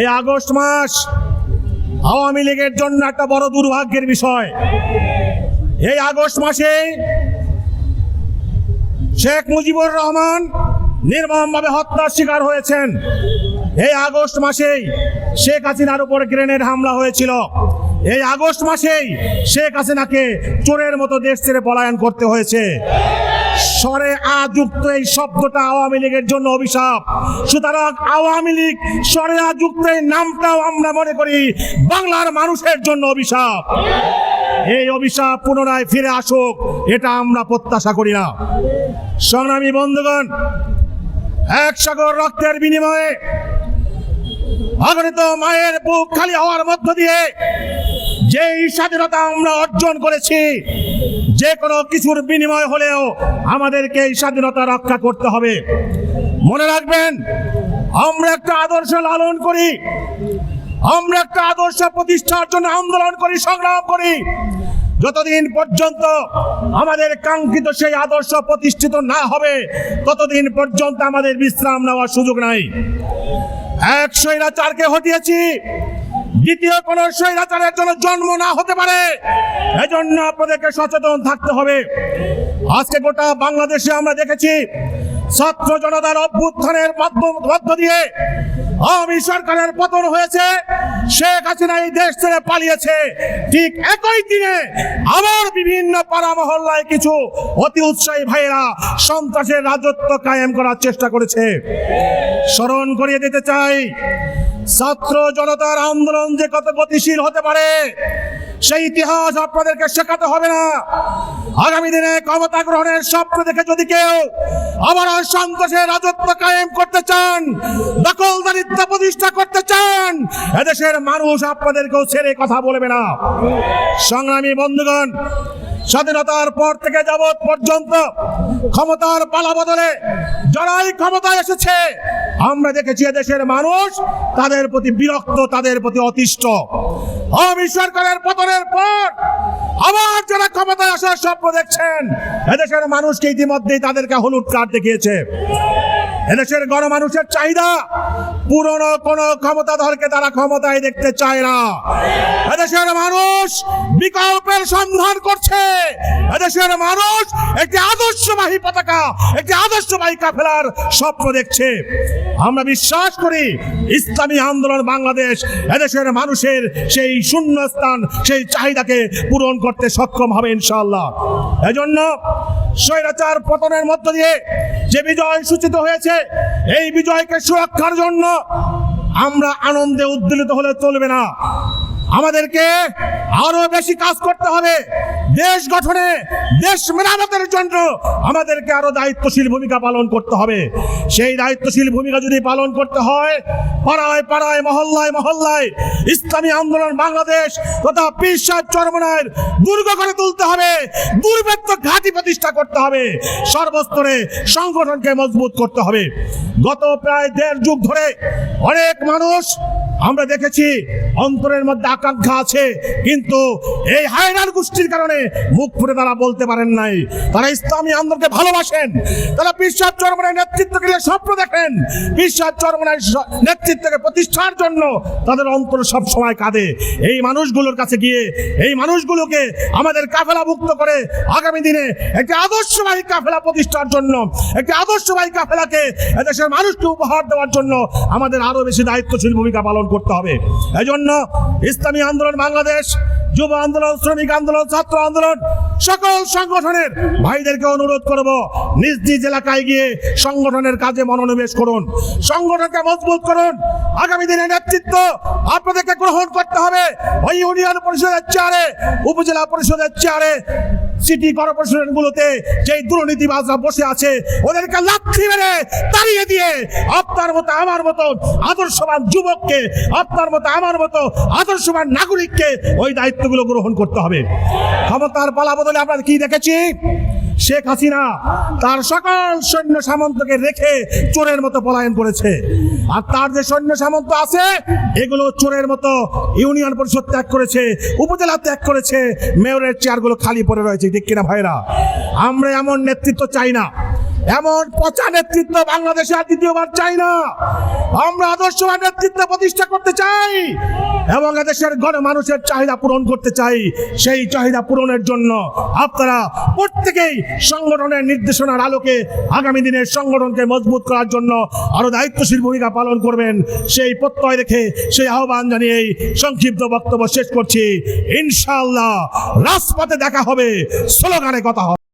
এই আগস্ট মাস আওয়ামী লীগের জন্য একটা বড় দুর্ভাগ্যের বিষয়। এই আগস্ট মাসে শেখ মুজিবুর রহমান নির্মমভাবে হত্যার শিকার হয়েছেন। এই আগস্ট মাসেই শেখ হাসিনার উপর গ্রেনেড হামলা হয়েছিল। এই আগস্ট মাসেই শেখ হাসিনাকে চোরের মতো দেশ ছেড়ে পলায়ন করতে হয়েছে। স্বরে আ যুক্ত এই শব্দটা আওয়ামী লীগের জন্য অভিশাপ। সুতরাং আওয়ামী লীগ স্বরে আ যুক্ত এই নামটাও আমরা মনে করি বাংলার মানুষের জন্য অভিশাপ। এই অভিশাপ পুনরায় ফিরে আসুক, এটা আমরা প্রত্যাশা করি না। সংগ্রামী বন্ধুগণ, এক সাগর রক্তের বিনিময়ে অগণিত মায়ের বুক খালি হওয়ার মধ্য দিয়ে যেই স্বাধীনতা আমরা অর্জন করেছি, যে কোনো কিছুর বিনিময় হলেও আমাদেরকে এই স্বাধীনতা রক্ষা করতে হবে। মনে রাখবেন, আমরা একটা আদর্শ লালন করি, আমরা একটা আদর্শ প্রতিষ্ঠার জন্য আন্দোলন করি, সংগ্রাম করি। যতদিন পর্যন্ত আমাদের কাঙ্ক্ষিত সেই আদর্শ প্রতিষ্ঠিত না হবে, ততদিন পর্যন্ত আমাদের বিশ্রাম নেওয়ার সুযোগ নাই। এক স্বৈরাচারকে হটিয়েছি দ্বিতীয় কোন স্বৈরাচারের জন্য জন্ম না হতে পারে। এজন্য আপনাদেরকে সচেতন থাকতে হবে। আজকে গোটা বাংলাদেশে আমরা দেখেছি, ছাত্র জনতার অভ্যুত্থানের মধ্য দিয়ে আওয়ামী সরকারের পতন হয়েছে। শেখ হাসিনা এই দেশ ছেড়ে পালিয়েছে। ঠিক একই দিনে আবার বিভিন্ন পাড়া মহল্লায় কিছু অতি উৎসাহী ভাইয়েরা সন্ত্রাসের রাজত্ব কায়েম করার চেষ্টা করেছে। স্মরণ করিয়ে দিতে চাই ছাত্র জনতার আন্দোলন যে কত গতিশীল হতে পারে, সেই ইতিহাস আপনাদেরকে শেখাতে হবে না। আগামী দিনে ক্ষমতা গ্রহণের স্বপ্ন দেখে যদি কেউ আবার সন্তোষের রাজত্ব কায়েম করতে চান দখল দখলদারিত্ব প্রতিষ্ঠা করতে চান, এদেশের মানুষ আপনাদেরকেও ছেড়ে কথা বলবে না। সংগ্রামী বন্ধুগণ স্বাধীনতার পর থেকে যাবৎ পর্যন্ত ক্ষমতার পালা বদলে যারাই ক্ষমতায় এসেছে, আমরা দেখেছি দেশের মানুষ, তাদের প্রতি বিরক্ত, তাদের প্রতি অতিষ্ঠ। আওয়ামী সরকারের পতনের পর আবার যারা ক্ষমতায় আসার স্বপ্ন দেখছেন, এদেশের মানুষকে ইতিমধ্যেই তাদেরকে হলুদ কার্ড দেখিয়েছে। এদেশের গণমানুষের চাহিদা। পুরনো কোন ক্ষমতাধরকে তারা ক্ষমতায় দেখতে চায় না। এদেশের মানুষ বিকল্পের সন্ধান করছে। এদেশের মানুষ একটি আদর্শবাহী পতাকা, একটি আদর্শবাহী কাফেলার স্বপ্ন দেখছে। আমরা বিশ্বাস করি ইসলামী আন্দোলন বাংলাদেশ এদেশের মানুষের সেই শূন্যস্থান সেই চাহিদাকে পূরণ করতে সক্ষম হবে ইনশাআল্লাহ। এজন্য স্বৈরাচার পতনের মধ্য দিয়ে যে বিজয় সূচিত হয়েছে, এই বিজয়কে সুরক্ষার জন্য আমরা আনন্দে উদ্বেলিত হলে চলবে না। আমাদেরকে আরও বেশি কাজ করতে হবে। দেশ গঠনে, দেশ মেরামতের জন্য আমাদেরকে আরও দায়িত্বশীল ভূমিকা পালন করতে হবে। সেই দায়িত্বশীল ভূমিকা যদি পালন করতে হয়, পাড়ায় পাড়ায়, মহল্লায় মহল্লায় ইসলামী আন্দোলন বাংলাদেশ তথা পীর সাহেব চরমনায়ের দুর্গ করে তুলতে হবে দুর্বৃত্ত ঘাঁটি প্রতিষ্ঠা করতে হবে, সর্বস্তরে সংগঠনকে মজবুত করতে হবে। গত প্রায় দেড় যুগ ধরে অনেক মানুষ আমরা দেখেছি অন্তরের মধ্যে আকাঙ্ক্ষা আছে, কিন্তু এই হায়নার গোষ্ঠীর কারণে মুখ ফুটে তারা বলতে পারেন নাই। তারা ইসলামী আন্দোলনকে ভালোবাসেন। তারা বিশ্বাস চরমনের নেতৃত্বকে নিয়ে স্বপ্ন দেখেন। বিশ্বাস চরমনের নেতৃত্বকে প্রতিষ্ঠার জন্য তাদের অন্তর সব সময় কাঁদে। এই মানুষগুলোর কাছে গিয়ে, এই মানুষগুলোকে আমাদের কাফেলাভুক্ত করে আগামী দিনে একটি আদর্শবাহী কাফেলা প্রতিষ্ঠার জন্য, একটি আদর্শবাহী কাফেলাকে এদেশের মানুষকে উপহার দেওয়ার জন্য আমাদের আরও বেশি দায়িত্বশীল ভূমিকা পালন করতে হবে। এই জন্য ইসলামী আন্দোলন বাংলাদেশ যুব আন্দোলন, শ্রমিক আন্দোলন, ছাত্র আন্দোলন, সকল সংগঠনের ভাইদেরকে অনুরোধ করব, নিজ নিজ এলাকায় গিয়ে সংগঠনের কাজে মনোনিবেশ করুন। সংগঠনকে মজবুত করুন। আগামী দিনে নেতৃত্ব আপনাদেরকে গ্রহণ করতে হবে। ওই ইউনিয়ন পরিষদের চেয়ারে উপজেলা পরিষদের চেয়ারে সিটি কর্পোরেশন গুলোতে যেই দুর্নীতিবাজরা বসে আছে, ওদেরকে লাথি মেরে তাড়িয়ে দিয়ে আপনার মতো, আমার মতো আদর্শবান যুবককে, আপনার মতো, আমার মতো আদর্শবান নাগরিককে ওই দায়িত্বগুলো গ্রহণ করতে হবে। ক্ষমতার পালা বদলে আমরা কি দেখেছি? শেখ হাসিনা তার সকল সৈন্য সামন্তকে রেখে চোরের মতো পলায়ন করেছে। আর তার যে সৈন্য সামন্ত আছে, এগুলো চোরের মতো ইউনিয়ন পরিষদ ত্যাগ করেছে, উপজেলা ত্যাগ করেছে, মেয়রের চেয়ারগুলো খালি পড়ে রয়েছে দেখি না ভাইরা আমরা এমন নেতৃত্ব চাই না। এমন পচা নেতৃত্ব বাংলাদেশে আর দ্বিতীয়বার চাই না। আমরা আদর্শবান নেতৃত্ব প্রতিষ্ঠা করতে চাই এবং এদেশের গণমানুষের চাহিদা পূরণ করতে চাই। সেই চাহিদা পূরণের জন্য আপনারা প্রত্যেকেই সংগঠনের নির্দেশনার আলোকে আগামী দিনের সংগঠনকে মজবুত করার জন্য আরও দায়িত্বশীল ভূমিকা পালন করবেন। সেই প্রত্যয় রেখে সেই আহ্বান জানিয়েই সংক্ষিপ্ত বক্তব্য শেষ করছি। ইনশাআল্লাহ, রাজপথে দেখা হবে, স্লোগানে কথা হবে।